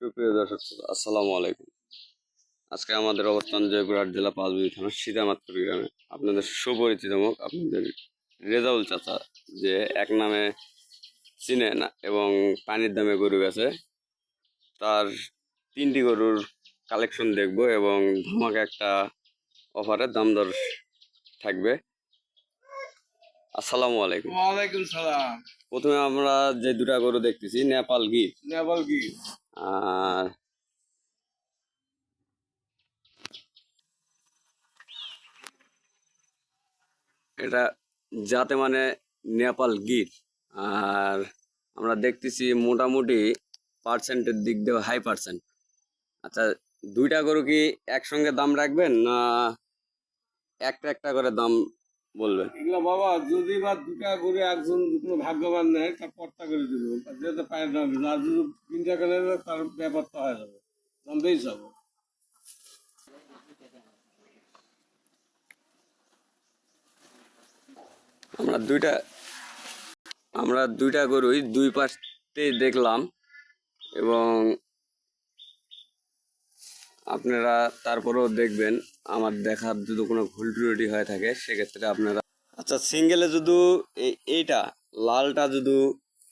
সুপ্রিয় দর্শক, আসসালামু আলাইকুম। আজকে আমাদের অবস্থান জয়পুরহাট জেলা পাঁচবিবি থানা সীতামাত্র গ্রামে। আপনাদের সুপরিচিত মুখ, আপনাদের রেজাউল চাচা, যে এক নামে চিনে না এবং পানির দামে গরু গেছে তার তিনটি গরুর কালেকশন দেখব এবং ধামাকা একটা অফারের দাম দর থাকবে। আসসালামু আলাইকুম। ওয়ালাইকুম সালাম। প্রথমে আমরা যে দুটা গরু দেখতেছি নেপাল গির। নেপাল কি আর এটা যাতে মানে নেপাল গির। আর আমরা দেখতেছি মোটামুটি পার্সেন্টের দিক দিয়ে হাই পার্সেন্ট। আচ্ছা দুইটা গরু কি একসঙ্গে দাম রাখবেন না একটা একটা করে দাম বলবেন এগুলো বাবা যদি বা দুটা করে একজন কোনো ভাগ্যবান নেয় তার পর্তা করে দিব। যেতে পারে না আর যদি তিনটা করে তার ব্যাপারটা হয়ে যাবে। দাম বেশি যাব। আমরা দুইটা আমরা দুইটা গরুই দুই পাশে দেখলাম এবং আপনারা তারপরেও দেখবেন আমার দেখার যদি কোনো ভুল ত্রুটি হয়ে থাকে সেক্ষেত্রে আপনারা আচ্ছা সিঙ্গেলে যদি এই- এইটা লালটা যদি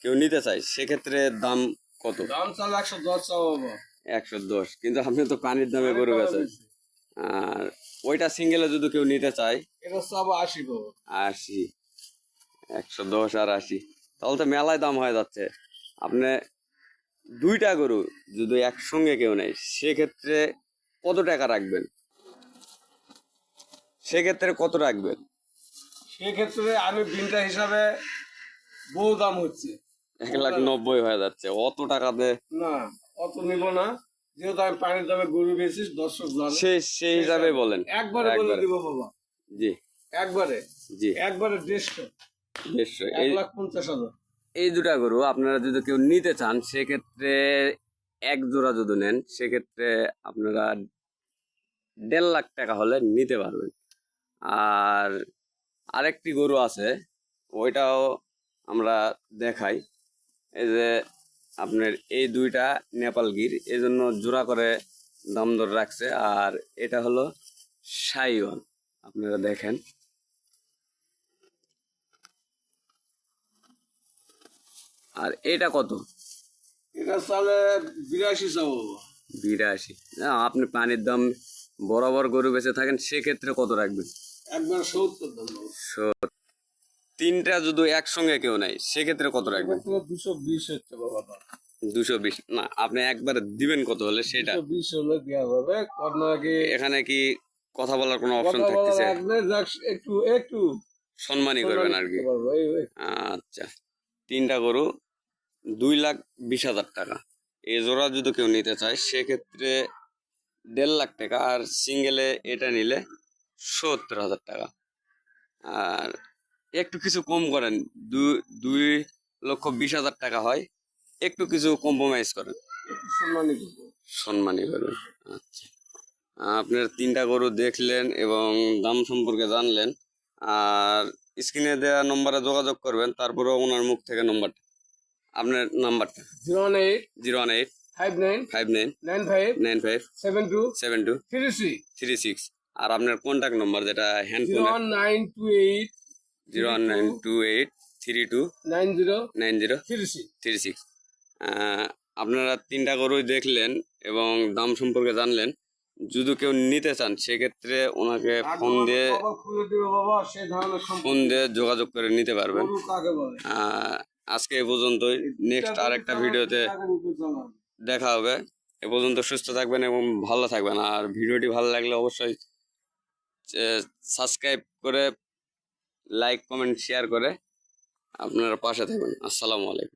কেউ নিতে চায় সেক্ষেত্রে দাম কত? দাম চাল একশো দশ একশো দশ কিন্তু আপনি তো পানির দামে গরু গেছে আর ওইটা সিঙ্গেলে যদি কেউ নিতে চায় এটা চাবো আশি আশি একশো দশ আর আশি। তাহলে তো মেলায় দাম হয়ে যাচ্ছে। আপনি দুইটা গরু যদি একসঙ্গে কেউ নেয় সেক্ষেত্রে কত টাকা রাখবেন? সেক্ষেত্রে কত রাখবেন? সেক্ষেত্রে আমি বিনটা হিসাবে বহু দাম হচ্ছে। এক লাখ নব্বই হয়ে যাচ্ছে। অত টাকাতে না অত নিব না। যেহেতু আমি পানির দামে গরু বেশি দর্শক জানে। সে সেই হিসাবে বলেন। একবারে বলে দিব বাবা। জি। একবারে। জি। একবারে দেড়শো। দেড়শো। এক লাখ পঞ্চাশ হাজার। এই দুটা গরু আপনারা যদি কেউ নিতে চান সেক্ষেত্রে এক জোড়া যদি নেন, সেক্ষেত্রে আপনারা দেড় লাখ টাকা হলে নিতে পারবেন। আর আরেকটি গরু আছে, ওইটাও আমরা দেখাই। এই যে আপনার এই দুইটা নেপাল গির এই জন্য জোড়া করে দাম দর রাখছে। আর এটা হলো সাইওয়ান, আপনারা দেখেন। আর এটা কত? বিরাশি চাবো। বিরাশি। না আপনি পানির দাম বরাবর গরু বেঁচে থাকেন সেক্ষেত্রে কত রাখবেন? একবার সত্তর দাম তিনটা যদি একসঙ্গে কেউ নেয় সেক্ষেত্রে কত রাখবেন? দুশো বিশ হচ্ছে বাবা দুশো বিশ। না আপনি একবার দিবেন কত হলে সেটা? বিশ হলে দেওয়া যাবে আপনাকে এখানে কি কথা বলার কোনো অপশন থাকতেছে? একটু একটু সম্মানই করবেন আর কি। আচ্ছা তিনটা গরু দুই লাখ বিশ হাজার টাকা। এ জোড়া যদি কেউ নিতে চায় সেক্ষেত্রে দেড় লাখ টাকা আর সিঙ্গেলে এটা নিলে সত্তর হাজার টাকা। আর একটু কিছু কম করেন দুই দুই লক্ষ বিশ হাজার টাকা হয় একটু কিছু কম্প্রোমাইজ করেন। সম্মানই করবেন আচ্ছা। আপনার তিনটা গরু দেখলেন এবং দাম সম্পর্কে জানলেন আর স্ক্রিনে দেওয়া নম্বরে যোগাযোগ করবেন তারপরে ওনার মুখ থেকে নম্বরটা আপনার নাম্বারটা zero one eight zero one eight five nine five nine nine five nine five seven two seven two three three three six আর আপনার কন্ট্যাক্ট নম্বর যেটা zero one nine two eight zero one nine two eight three two nine zero nine zero three three three six আপনারা তিনটা গরুই দেখলেন এবং দাম সম্পর্কে জানলেন। যদি কেউ নিতে চান সেক্ষেত্রে ওনাকে ফোন দিয়ে ফোন দিয়ে যোগাযোগ করে নিতে পারবেন। আজকে এ পর্যন্তই। নেক্সট আর একটা ভিডিওতে? দেখা হবে। এ পর্যন্ত সুস্থ থাকবেন এবং ভালো থাকবেন। আর ভিডিওটি ভালো লাগলে অবশ্যই সাবস্ক্রাইব করে লাইক কমেন্ট শেয়ার করে আপনারা পাশে থাকবেন। আসসালামু আলাইকুম।